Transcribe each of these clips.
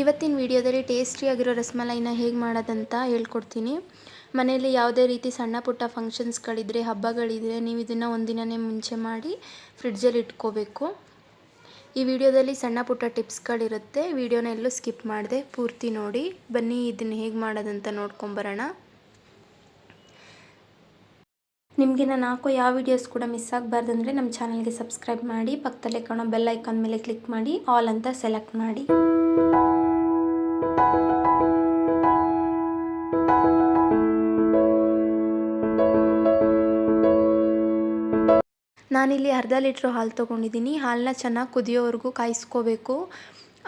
ಇವತ್ತಿನ ವಿಡಿಯೋದಲ್ಲಿ ಟೇಸ್ಟಿಯಾಗಿರೋ ರಸಮಲೈನ ಹೇಗೆ ಮಾಡೋದಂತ ಹೇಳ್ಕೊಡ್ತೀನಿ. ಮನೆಯಲ್ಲಿ ಯಾವುದೇ ರೀತಿ ಸಣ್ಣ ಪುಟ್ಟ ಫಂಕ್ಷನ್ಸ್ಗಳಿದ್ರೆ, ಹಬ್ಬಗಳಿದ್ರೆ ನೀವು ಇದನ್ನು ಒಂದಿನನೇ ಮುಂಚೆ ಮಾಡಿ ಫ್ರಿಡ್ಜಲ್ಲಿ ಇಟ್ಕೋಬೇಕು. ಈ ವಿಡಿಯೋದಲ್ಲಿ ಸಣ್ಣ ಪುಟ್ಟ ಟಿಪ್ಸ್ಗಳಿರುತ್ತೆ. ವಿಡಿಯೋನ ಎಲ್ಲೂ ಸ್ಕಿಪ್ ಮಾಡಿದೆ ಪೂರ್ತಿ ನೋಡಿ. ಬನ್ನಿ ಇದನ್ನು ಹೇಗೆ ಮಾಡೋದಂತ ನೋಡ್ಕೊಂಬರೋಣ. ನಿಮಗೆ ನಾನು ಹಾಕೋ ಯಾವ ವಿಡಿಯೋಸ್ ಕೂಡ ಮಿಸ್ ಆಗಬಾರ್ದಂದ್ರೆ ನಮ್ಮ ಚಾನಲ್ಗೆ ಸಬ್ಸ್ಕ್ರೈಬ್ ಮಾಡಿ, ಪಕ್ಕದಲ್ಲೇ ಕಾಣೋ ಬೆಲ್ ಐಕಾನ್ ಮೇಲೆ ಕ್ಲಿಕ್ ಮಾಡಿ, ಆಲ್ ಅಂತ ಸೆಲೆಕ್ಟ್ ಮಾಡಿ. ನಾನಿಲ್ಲಿ ಅರ್ಧ ಲೀಟ್ರ್ ಹಾಲು ತೊಗೊಂಡಿದ್ದೀನಿ. ಹಾಲನ್ನ ಚೆನ್ನಾಗಿ ಕುದಿಯೋವರೆಗೂ ಕಾಯಿಸ್ಕೋಬೇಕು.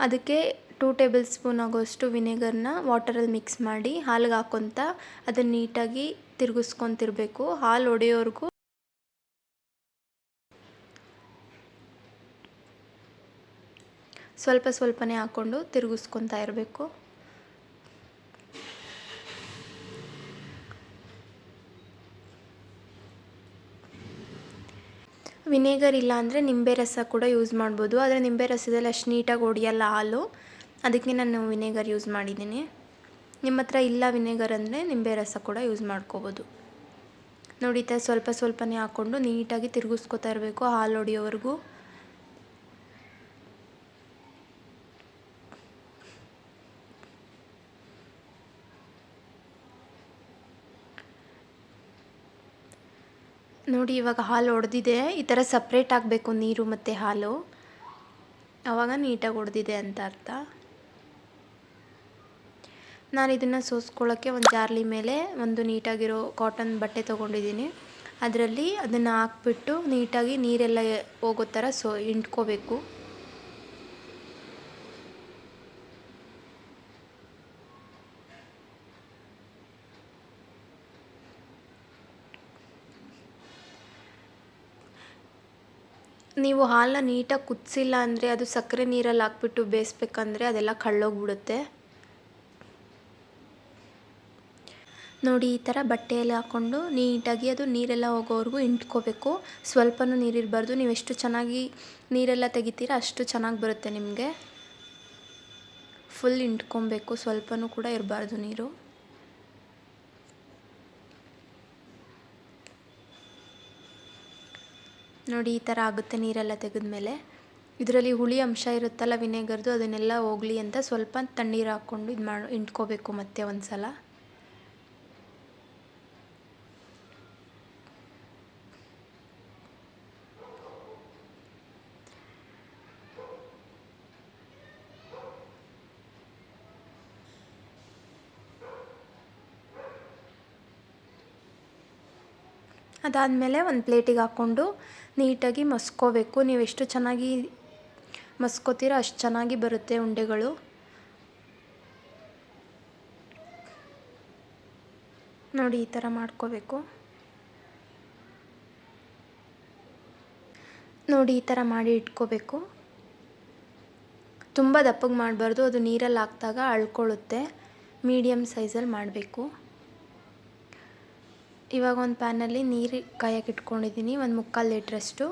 ಅದಕ್ಕೆ ಟೂ ಟೇಬಲ್ ಸ್ಪೂನ್ ಆಗೋಷ್ಟು ವಿನೆಗರ್ನ ವಾಟರಲ್ಲಿ ಮಿಕ್ಸ್ ಮಾಡಿ ಹಾಲಿಗೆ ಹಾಕ್ಕೊತ ಅದನ್ನು ನೀಟಾಗಿ ತಿರುಗಿಸ್ಕೊತಿರ್ಬೇಕು. ಹಾಲು ಒಡೆಯೋವರೆಗೂ ಸ್ವಲ್ಪ ಸ್ವಲ್ಪನೇ ಹಾಕ್ಕೊಂಡು ತಿರುಗಿಸ್ಕೊತಾ ಇರಬೇಕು. ವಿನೇಗರ್ ಇಲ್ಲ ಅಂದರೆ ನಿಂಬೆ ರಸ ಕೂಡ ಯೂಸ್ ಮಾಡ್ಬೋದು. ಆದರೆ ನಿಂಬೆ ರಸದಲ್ಲಿ ಅಷ್ಟು ನೀಟಾಗಿ ಹೊಡಿಯಲ್ಲ ಹಾಲು. ಅದಕ್ಕೆ ನಾನು ವಿನೇಗರ್ ಯೂಸ್ ಮಾಡಿದ್ದೀನಿ. ನಿಮ್ಮ ಹತ್ರ ಇಲ್ಲ ವಿನೇಗರ್ ಅಂದರೆ ನಿಂಬೆ ರಸ ಕೂಡ ಯೂಸ್ ಮಾಡ್ಕೋಬೋದು. ನೋಡಿ ಸ್ವಲ್ಪ ಸ್ವಲ್ಪನೇ ಹಾಕ್ಕೊಂಡು ನೀಟಾಗಿ ತಿರುಗಿಸ್ಕೊತಾ ಇರಬೇಕು ಹಾಲು ಹೊಡಿಯೋವರೆಗೂ ನೋಡಿ, ಇವಾಗ ಹಾಲು ಒಡೆದಿದೆ. ಈ ಥರ ಸಪ್ರೇಟ್ ಆಗಬೇಕು ನೀರು ಮತ್ತು ಹಾಲು. ಆವಾಗ ನೀಟಾಗಿ ಒಡೆದಿದೆ ಅಂತ ಅರ್ಥ. ನಾನು ಇದನ್ನು ಸೋಸ್ಕೊಳ್ಳೋಕ್ಕೆ ಒಂದು ಜಾರ್ಲಿ ಮೇಲೆ ಒಂದು ನೀಟಾಗಿರೋ ಕಾಟನ್ ಬಟ್ಟೆ ತೊಗೊಂಡಿದ್ದೀನಿ. ಅದರಲ್ಲಿ ಅದನ್ನು ಹಾಕ್ಬಿಟ್ಟು ನೀಟಾಗಿ ನೀರೆಲ್ಲ ಹೋಗೋ ಥರ ಸೊ ಇಂಟ್ಕೋಬೇಕು. ನೀವು ಹಾಲನ್ನ ನೀಟಾಗಿ ಕುದಿಸಿಲ್ಲ ಅಂದರೆ ಅದು ಸಕ್ಕರೆ ನೀರಲ್ಲಿ ಹಾಕ್ಬಿಟ್ಟು ಬೇಯಿಸ್ಬೇಕಂದ್ರೆ ಅದೆಲ್ಲ ಕಳ್ಳೋಗ್ಬಿಡುತ್ತೆ. ನೋಡಿ, ಈ ಥರ ಬಟ್ಟೆಯಲ್ಲಿ ಹಾಕ್ಕೊಂಡು ನೀಟಾಗಿ ಅದು ನೀರೆಲ್ಲ ಹೋಗೋವರೆಗೂ ಇಂಟ್ಕೋಬೇಕು ಸ್ವಲ್ಪನೂ ನೀರಿರಬಾರ್ದು ನೀವು ಎಷ್ಟು ಚೆನ್ನಾಗಿ ನೀರೆಲ್ಲ ತೆಗಿತೀರ ಅಷ್ಟು ಚೆನ್ನಾಗಿ ಬರುತ್ತೆ ನಿಮಗೆ. ಫುಲ್ ಇಂಟ್ಕೊಬೇಕು ಸ್ವಲ್ಪನೂ ಕೂಡ ಇರಬಾರ್ದು ನೀರು. ನೋಡಿ ಈ ಥರ ಆಗುತ್ತೆ ನೀರೆಲ್ಲ ತೆಗೆದ್ಮೇಲೆ. ಇದರಲ್ಲಿ ಹುಳಿ ಅಂಶ ಇರುತ್ತಲ್ಲ, ವಿನೆಗರ್ದು ಅದನ್ನೆಲ್ಲ ಹೋಗಲಿ ಅಂತ ಸ್ವಲ್ಪ ತಣ್ಣೀರು ಹಾಕ್ಕೊಂಡು ಇದು ಮಾಡಿ ಇಟ್ಕೋಬೇಕು ಮತ್ತೆ ಒಂದು ಸಲ ಅದಾದಮೇಲೆ ಒಂದು ಪ್ಲೇಟಿಗೆ ಹಾಕ್ಕೊಂಡು ನೀಟಾಗಿ ಮಸ್ಕೋಬೇಕು. ನೀವು ಎಷ್ಟು ಚೆನ್ನಾಗಿ ಮಸ್ಕೋತೀರೋ ಅಷ್ಟು ಚೆನ್ನಾಗಿ ಬರುತ್ತೆ ಉಂಡೆಗಳು. ನೋಡಿ, ಈ ಥರ ಮಾಡ್ಕೋಬೇಕು. ನೋಡಿ, ಈ ಥರ ಮಾಡಿ ಇಟ್ಕೋಬೇಕು. ತುಂಬ ದಪ್ಪಗೆ ಮಾಡಬಾರ್ದು. ಅದು ನೀರಲ್ಲಿ ಹಾಕಿದಾಗ ಅಳ್ಕೊಳ್ಳುತ್ತೆ. ಮೀಡಿಯಮ್ ಸೈಜಲ್ಲಿ ಮಾಡಬೇಕು. ಇವಾಗ ಒಂದು ಪ್ಯಾನಲ್ಲಿ ನೀರು ಕಾಯಕ್ಕೆ ಇಟ್ಕೊಂಡಿದ್ದೀನಿ, ಒಂದು ಮುಕ್ಕಾಲು ಲೀಟ್ರಷ್ಟು.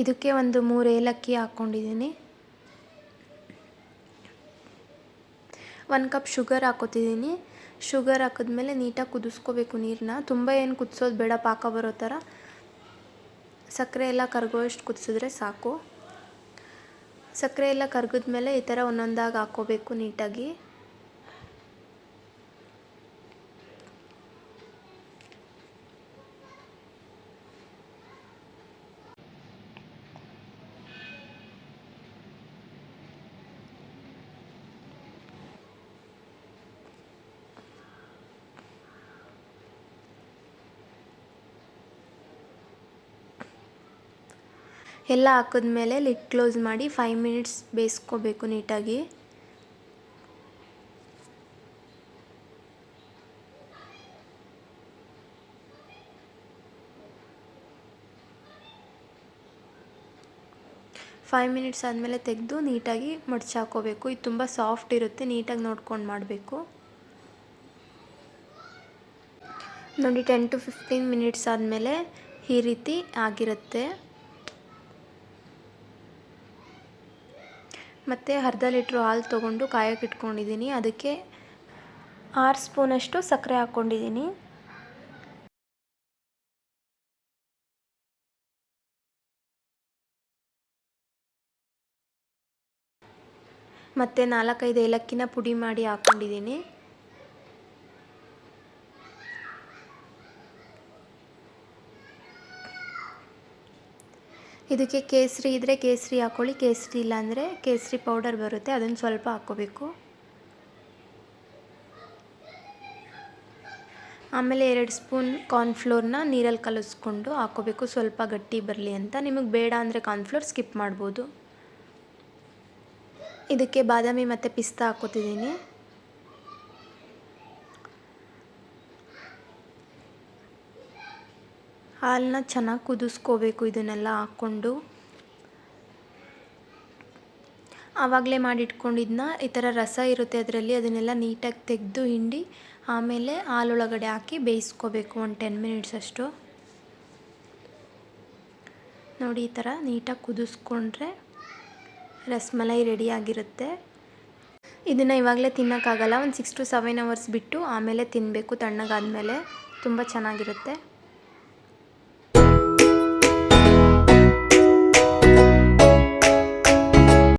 ಇದಕ್ಕೆ ಒಂದು ಮೂರು ಏಲಕ್ಕಿ ಹಾಕ್ಕೊಂಡಿದ್ದೀನಿ. ಒಂದು ಕಪ್ ಶುಗರ್ ಹಾಕೋತಿದ್ದೀನಿ. ಶುಗರ್ ಹಾಕಿದ್ಮೇಲೆ ನೀಟಾಗಿ ಕುದಿಸ್ಕೋಬೇಕು ನೀರನ್ನ ತುಂಬ ಏನು ಕುದಿಸೋದು ಬೇಡ, ಪಾಕ ಬರೋ ಥರ. ಸಕ್ಕರೆ ಎಲ್ಲ ಕರಗೋಷ್ಟು ಕುದಿಸಿದ್ರೆ ಸಾಕು. ಸಕ್ಕರೆ ಎಲ್ಲ ಕರಗಿದ್ಮೇಲೆ ಈ ಥರ ಒಂದೊಂದಾಗಿ ಹಾಕ್ಕೋಬೇಕು ನೀಟಾಗಿ. ಎಲ್ಲ ಹಾಕಿದ್ಮೇಲೆ ಲಿಡ್ ಕ್ಲೋಸ್ ಮಾಡಿ ಫೈವ್ ಮಿನಿಟ್ಸ್ ಬೇಯಿಸ್ಕೋಬೇಕು ನೀಟಾಗಿ. ಫೈವ್ ಮಿನಿಟ್ಸ್ ಆದಮೇಲೆ ತೆಗೆದು ನೀಟಾಗಿ ಮಡ್ಚಾಕೋಬೇಕು ಇದು ತುಂಬ ಸಾಫ್ಟ್ ಇರುತ್ತೆ, ನೀಟಾಗಿ ನೋಡ್ಕೊಂಡು ಮಾಡಬೇಕು. ನೋಡಿ ಟೆನ್ ಟು ಫಿಫ್ಟೀನ್ ಮಿನಿಟ್ಸ್ ಆದಮೇಲೆ ಈ ರೀತಿ ಆಗಿರುತ್ತೆ. ಮತ್ತು ಅರ್ಧ ಲೀಟ್ರ್ ಹಾಲು ತೊಗೊಂಡು ಕಾಯಕ್ಕೆ ಇಟ್ಕೊಂಡಿದ್ದೀನಿ. ಅದಕ್ಕೆ ಆರು ಸ್ಪೂನಷ್ಟು ಸಕ್ಕರೆ ಹಾಕ್ಕೊಂಡಿದ್ದೀನಿ. ಮತ್ತು ನಾಲ್ಕೈದು ಏಲಕ್ಕಿನ ಪುಡಿ ಮಾಡಿ ಹಾಕ್ಕೊಂಡಿದ್ದೀನಿ. ಇದಕ್ಕೆ ಕೇಸರಿ ಇದ್ದರೆ ಕೇಸರಿ ಹಾಕ್ಕೊಳ್ಳಿ ಕೇಸರಿ ಇಲ್ಲಾಂದರೆ ಕೇಸರಿ ಪೌಡರ್ ಬರುತ್ತೆ, ಅದನ್ನು ಸ್ವಲ್ಪ ಹಾಕ್ಕೋಬೇಕು. ಆಮೇಲೆ ಎರಡು ಸ್ಪೂನ್ ಕಾರ್ನ್ಫ್ಲೋರ್ನ ನೀರಲ್ಲಿ ಕಲಿಸ್ಕೊಂಡು ಹಾಕ್ಕೋಬೇಕು, ಸ್ವಲ್ಪ ಗಟ್ಟಿ ಬರಲಿ ಅಂತ. ನಿಮಗೆ ಬೇಡ ಅಂದರೆ ಕಾರ್ನ್ಫ್ಲೋರ್ ಸ್ಕಿಪ್ ಮಾಡ್ಬೋದು. ಇದಕ್ಕೆ ಬಾದಾಮಿ ಮತ್ತು ಪಿಸ್ತಾ ಹಾಕ್ಕೋತಿದ್ದೀನಿ. ಹಾಲನ್ನ ಚೆನ್ನಾಗಿ ಕುದಿಸ್ಕೋಬೇಕು ಇದನ್ನೆಲ್ಲ ಹಾಕ್ಕೊಂಡು. ಆವಾಗಲೇ ಮಾಡಿಟ್ಕೊಂಡಿದ್ದನ್ನ ಈ ಥರ ರಸ ಇರುತ್ತೆ ಅದರಲ್ಲಿ, ಅದನ್ನೆಲ್ಲ ನೀಟಾಗಿ ತೆಗೆದು ಹಿಂಡಿ, ಆಮೇಲೆ ಹಾಲೊಳಗಡೆ ಹಾಕಿ ಬೇಯಿಸ್ಕೋಬೇಕು ಒಂದು ಟೆನ್ ಮಿನಿಟ್ಸ್ ಅಷ್ಟು. ನೋಡಿ ಈ ಥರ ನೀಟಾಗಿ ಕುದಿಸ್ಕೊಂಡ್ರೆ ರಸ್ಮಲೈ ರೆಡಿಯಾಗಿರುತ್ತೆ ಇದನ್ನು ಇವಾಗಲೇ ತಿನ್ನೋಕ್ಕಾಗಲ್ಲ, ಒಂದು ಸಿಕ್ಸ್ ಟು ಸೆವೆನ್ ಅವರ್ಸ್ ಬಿಟ್ಟು ಆಮೇಲೆ ತಿನ್ನಬೇಕು ತಣ್ಣಗಾದಮೇಲೆ. ತುಂಬ ಚೆನ್ನಾಗಿರುತ್ತೆ.